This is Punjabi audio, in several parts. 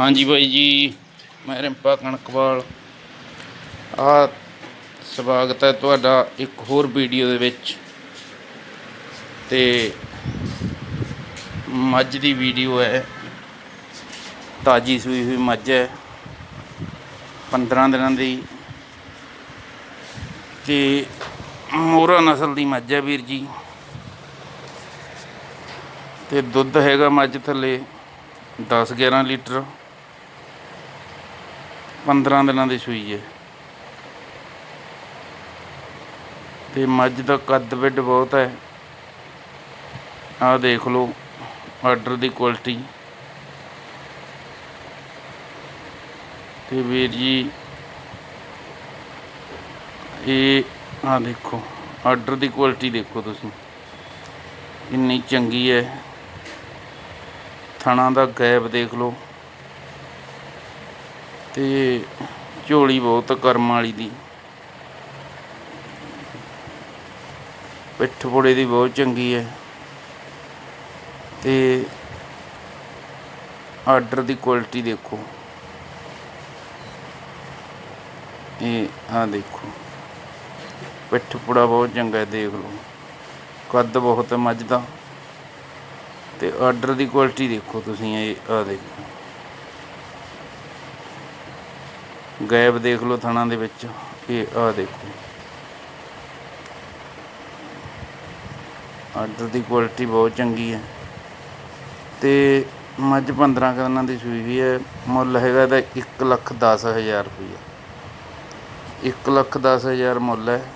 ਹਾਂਜੀ ਬਾਈ ਜੀ, ਮੈਂ ਰਿੰਪਾ ਕਣਕਵਾਲ। ਆ ਸਵਾਗਤ ਹੈ ਤੁਹਾਡਾ ਇੱਕ ਹੋਰ ਵੀਡੀਓ ਦੇ ਵਿੱਚ। ਤੇ ਮੱਝ ਦੀ ਵੀਡੀਓ ਹੈ, ਤਾਜੀ ਸੂਈ ਹੋਈ ਮੱਝ ਹੈ 15 ਦਿਨਾਂ ਦੀ। ਤੇ ਮੋਹਰਾ ਨਸਲ ਦੀ ਮੱਝ ਹੈ ਵੀਰ ਜੀ। ਤੇ ਦੁੱਧ ਹੈਗਾ ਮੱਝ ਥੱਲੇ 10 11 ਲੀਟਰ। 15 ਦਿਨਾਂ ਦੀ ਸੂਈ ਹੈ। ਤੇ ਮੱਝ ਦਾ ਕੱਦ ਵਿੱਡ ਬਹੁਤ ਹੈ। ਆਹ ਦੇਖ ਲਓ ਆਰਡਰ ਦੀ ਕੁਆਲਿਟੀ ਤੇ ਵੀਰ ਜੀ, ਇਹ ਆਹ ਦੇਖੋ ਆਰਡਰ ਦੀ ਕੁਆਲਿਟੀ ਦੇਖੋ ਤੁਸੀਂ। ਕਿੰਨੀ ਚੰਗੀ ਹੈ। ਥਣਾ ਦਾ ਗੈਪ ਦੇਖ ਲਓ। ਤੇ ਝੋਲੀ ਬਹੁਤ ਕਰਮ ਵਾਲੀ ਦੀ। ਪਿੱਠ ਪੁੜੇ ਦੀ ਬਹੁਤ ਚੰਗੀ ਹੈ ਤੇ ਆਰਡਰ ਦੀ ਕੁਆਲਿਟੀ ਦੇਖੋ। ਇਹ ਆ ਦੇਖੋ, ਪਿੱਠ ਪੂੜਾ ਬਹੁਤ ਚੰਗਾ ਹੈ ਦੇਖ ਲਓ। ਕੱਦ ਬਹੁਤ ਹੈ ਮੱਝ ਦਾ। ਤੇ ਆਰਡਰ ਦੀ ਕੁਆਲਿਟੀ ਦੇਖੋ ਤੁਸੀਂ, ਇਹ ਆ ਦੇਖੋ। ਗਾਇਬ ਦੇਖ ਲਓ ਥਣਾ ਦੇ ਵਿੱਚ। ਇਹ ਆ ਦੇਖੋ। ਆਰਡਰ ਦੀ ਕੁਆਲਿਟੀ ਬਹੁਤ ਚੰਗੀ ਹੈ। ਤੇ ਮੱਝ 15 ਕੁ ਦਿਨਾਂ ਦੀ ਸੂਈ ਹੋਈ ਹੈ। ਮੁੱਲ ਹੈਗਾ ਇਹਦਾ 1 ਲੱਖ 10 ਹਜ਼ਾਰ ਰੁਪਈਆ। 1 ਲੱਖ 10 ਹਜ਼ਾਰ ਮੁੱਲ ਹੈ।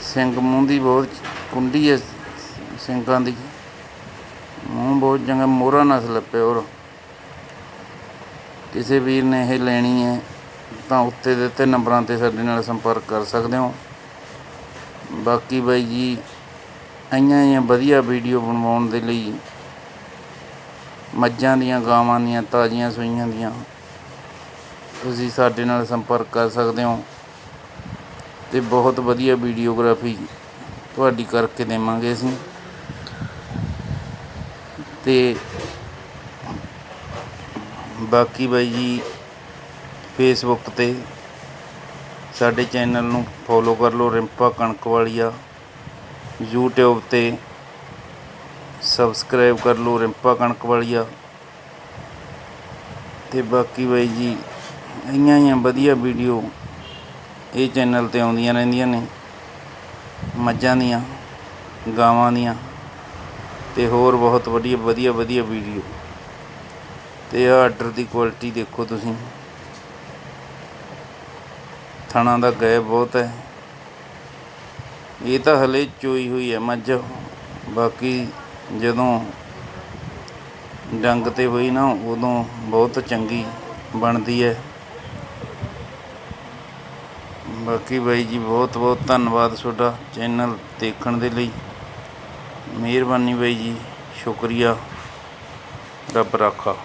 ਸਿੰਘ ਮੂੰਹ ਦੀ ਬਹੁਤ ਕੁੰਡੀ ਹੈ। ਸਿੰਘਾਂ ਦੀ। ਮੂੰਹ ਬਹੁਤ ਚੰਗਾ। ਮੋਹਰਾ ਨਸਲ ਪਿਓਰ ਕਿਸੇ ਵੀਰ ਨੇ ਇਹ ਲੈਣੀ ਹੈ, ਤਾਂ ਉੱਤੇ ਦਿੱਤੇ ਨੰਬਰਾਂ ਤੇ ਸਾਡੇ ਨਾਲ ਸੰਪਰਕ ਕਰ ਸਕਦੇ ਹੋ। ਬਾਕੀ ਬਾਈ ਜੀ, ਆਈਆਂ ਆਈਆਂ ਵਧੀਆ ਵੀਡੀਓ ਬਣਵਾਉਣ ਦੇ ਲਈ, ਮੱਝਾਂ ਦੀਆਂ, ਗਾਵਾਂ ਦੀਆਂ, ਤਾਜ਼ੀਆਂ ਸੂਈਆਂ ਦੀਆਂ, ਤੁਸੀਂ ਸਾਡੇ ਨਾਲ ਸੰਪਰਕ ਕਰ ਸਕਦੇ ਹੋ ਤੇ ਬਹੁਤ ਵਧੀਆ ਵੀਡੀਓਗ੍ਰਾਫੀ ਤੁਹਾਡੀ ਕਰਕੇ ਦੇਵਾਂਗੇ ਅਸੀਂ। ਤੇ ਬਾਕੀ ਬਾਈ ਜੀ ਫੇਸਬੁੱਕ ਤੇ ਸਾਡੇ ਚੈਨਲ ਨੂੰ ਫੋਲੋ ਕਰ ਲਓ, ਰਿੰਪਾ ਕਣਕ ਵਾਲੀਆ। YouTube ਤੇ ਸਬਸਕ੍ਰਾਈਬ ਕਰ ਲਓ, ਰਿੰਪਾ ਕਣਕ ਵਾਲੀਆ। ਤੇ ਬਾਕੀ ਬਾਈ ਜੀ, ਆਈਆਂ ਹੀ ਵਧੀਆ ਵੀਡੀਓ ਇਹ ਚੈਨਲ ਤੇ ਆਉਂਦੀਆਂ ਰਹਿੰਦੀਆਂ ਨੇ। ਮੱਝਾਂ ਦੀਆਂ, ਗਾਵਾਂ ਦੀਆਂ ਤੇ ਹੋਰ ਬਹੁਤ ਵਧੀਆ ਵਧੀਆ ਵਧੀਆ ਵੀਡੀਓ ਤੇ ਇਹ ਆਰਡਰ ਦੀ ਕੁਆਲਿਟੀ ਦੇਖੋ ਤੁਸੀਂ। ਥਣਾ ਦਾ ਗੈਪ ਬਹੁਤ ਹੈ। ਇਹ ਤਾਂ ਹਲੇ ਚੋਈ ਹੋਈ ਹੈ ਮੱਝ। ਬਾਕੀ ਜਦੋਂ ਡੰਗ ਤੇ ਹੋਈ ਨਾ, ਉਦੋਂ ਬਹੁਤ ਚੰਗੀ ਬਣਦੀ ਹੈ। ਬਾਕੀ ਬਾਈ ਜੀ, ਬਹੁਤ ਬਹੁਤ ਧੰਨਵਾਦ ਤੁਹਾਡਾ ਚੈਨਲ ਦੇਖਣ ਦੇ ਲਈ। ਮਿਹਰਬਾਨੀ ਬਾਈ ਜੀ, ਸ਼ੁਕਰੀਆ। ਰੱਬ ਰਾਖਾ।